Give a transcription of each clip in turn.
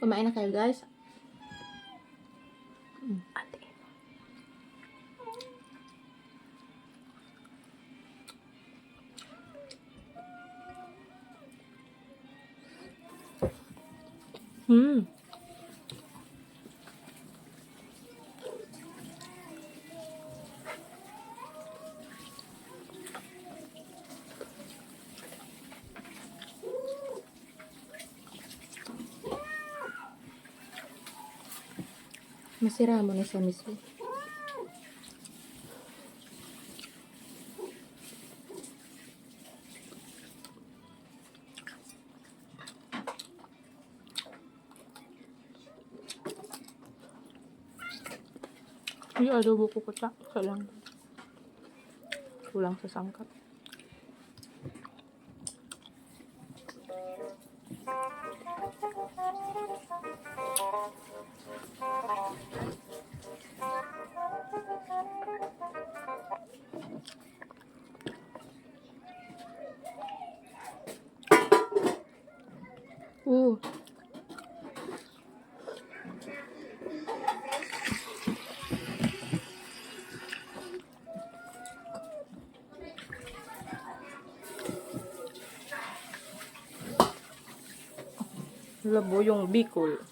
Kumain na kayo guys. Ate. Hmm. Masira mo na siya mismo. Yung adobo ko ko lang. Kulang sa sangkap. Oo. Labo yung bicol.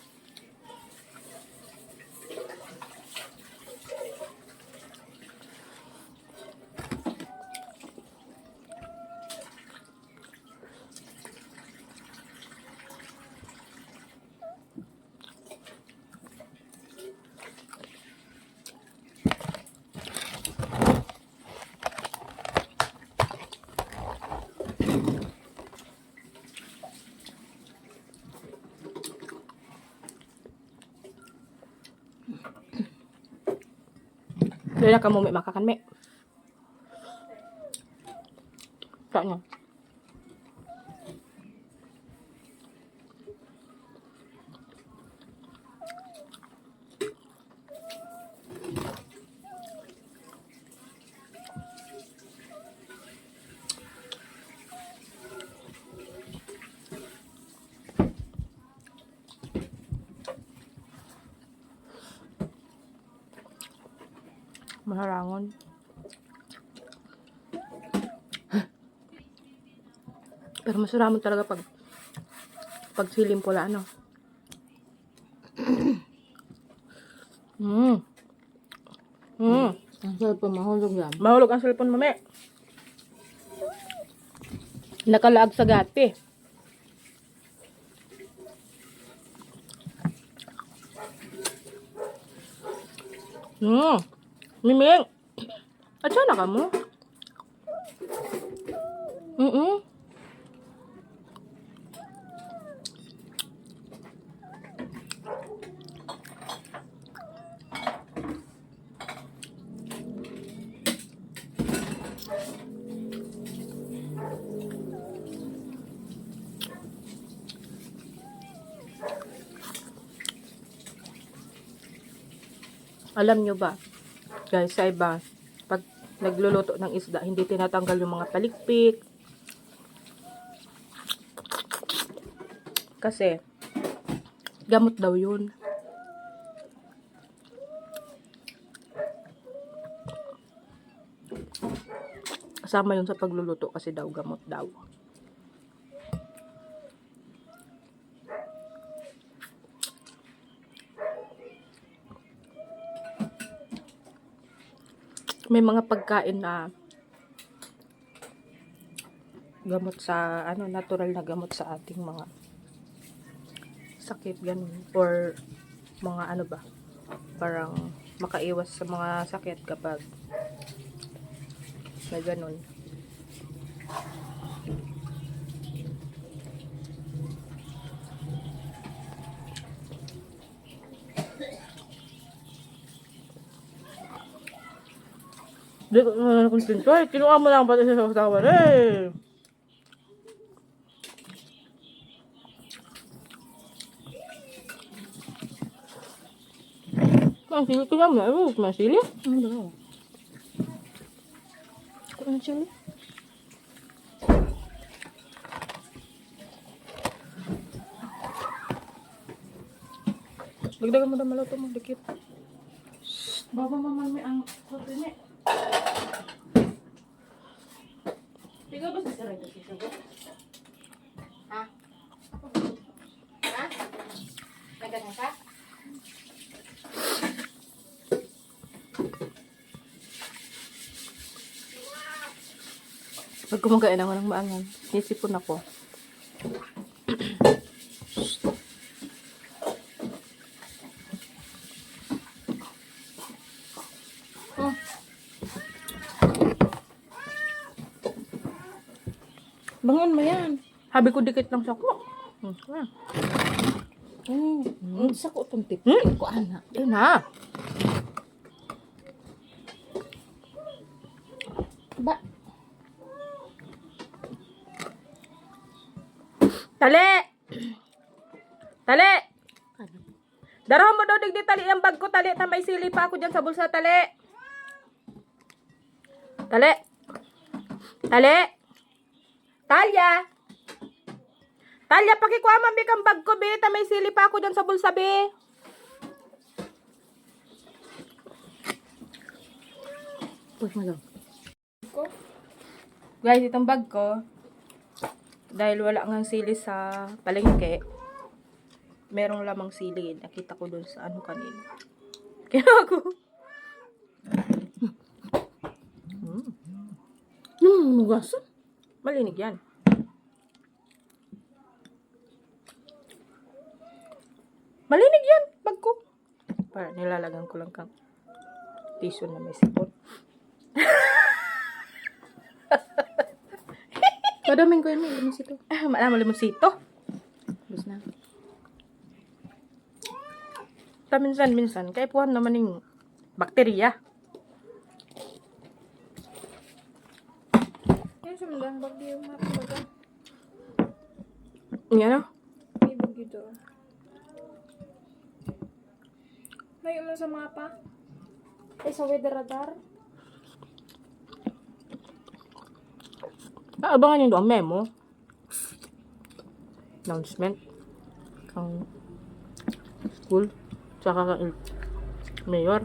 Dali na ka mo may makakan me. Sa niya. Maharangon. Pero masarap mo talaga pag pag silim pula ano. mm. Mm. Ang pa mahulog yan. Mahulog ang cellphone mami. Nakalaag sa gati. Hmm. Miming. At sana ka mo? Mm-mm. Alam nyo ba, guys, sa iba, pag nagluluto ng isda, hindi tinatanggal yung mga palikpik. Kasi, gamot daw yun. Kasama yun sa pagluluto kasi daw gamot daw. May mga pagkain na gamot sa ano natural na gamot sa ating mga sakit ganun. Or mga ano ba parang makaiwas sa mga sakit kapag may ganun Di ko. Kinuha mo lang pati eh. Naman. Ano? Sili? Dagdagan mo na maluto mo, dikit. Baba maman may ang kote ni. Ha? Ha? Nagana ka? Pag kumakain ako ng maangan, nisipon ako. Bangon mo yan. Habi ko dikit lang sa ko. Hmm. Mm. Mm. Sa ko itong tip. Hmm? Ko ana. Yun na. Ba? Tali! Tali! Darahan mo daw digdi tali ang bag ko, tali. Ta may sili pa ako dyan sa bulsa, tali. Tali. Tali. Talya. Talya, pakikuha man big ang bag ko, be. Ta may sili pa ako dyan sa bulsa, be. Push mo lang. Guys, itong bag ko, dahil wala nga sili sa palengke, merong lamang sili. Nakita ko dun sa ano kanina. Kaya ako, Nung nugasan? Malinig yan. Malinig yan, bag ko. Para nilalagan ko lang kang tissue na may sipon. Kadaming ko yun. May lumis ito. Ah, Malaman mo sito. Bus na. Ta minsan minsan kay puwan naman ning bakterya. Yan mga bagyo yung mga baga. Yan ah. May bagyo doon. May umang sa mapa. Eh, sa weather radar. Abangan nyo doon memo. Announcement. Kang school. Tsaka mayor.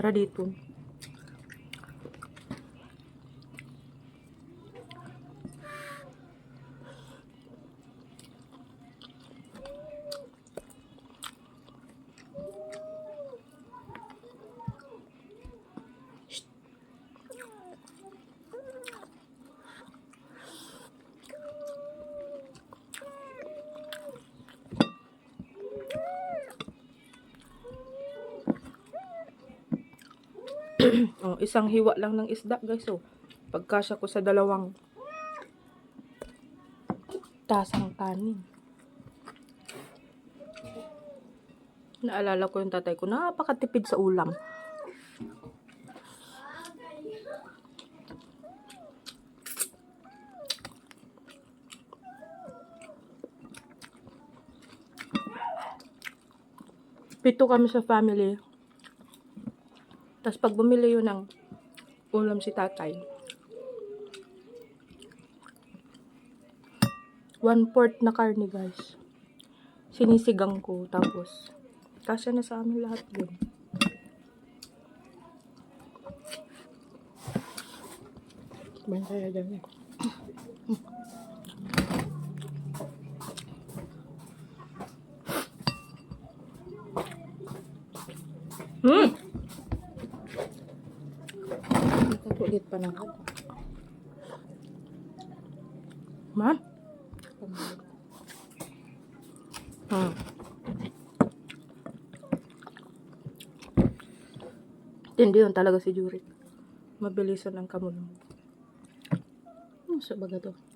sarado itun. Oh, isang hiwa lang ng isda, guys. Oh. Pagkasya ko sa dalawang tasang kanin. Naalala ko yung tatay ko, napakatipid sa ulam. Pito kami sa family. Tapos pag bumili yun ng ulam si tatay, one fourth na karne guys. Sinisigang ko. Tapos, kasya na sa amin lahat yun. Bayan kaya dyan eh. Hmm! Kakulit pa ng ako. Man? Hmm. Hindi yun talaga si Jurik. Mabilisan ang kamulong. Ano sa baga to?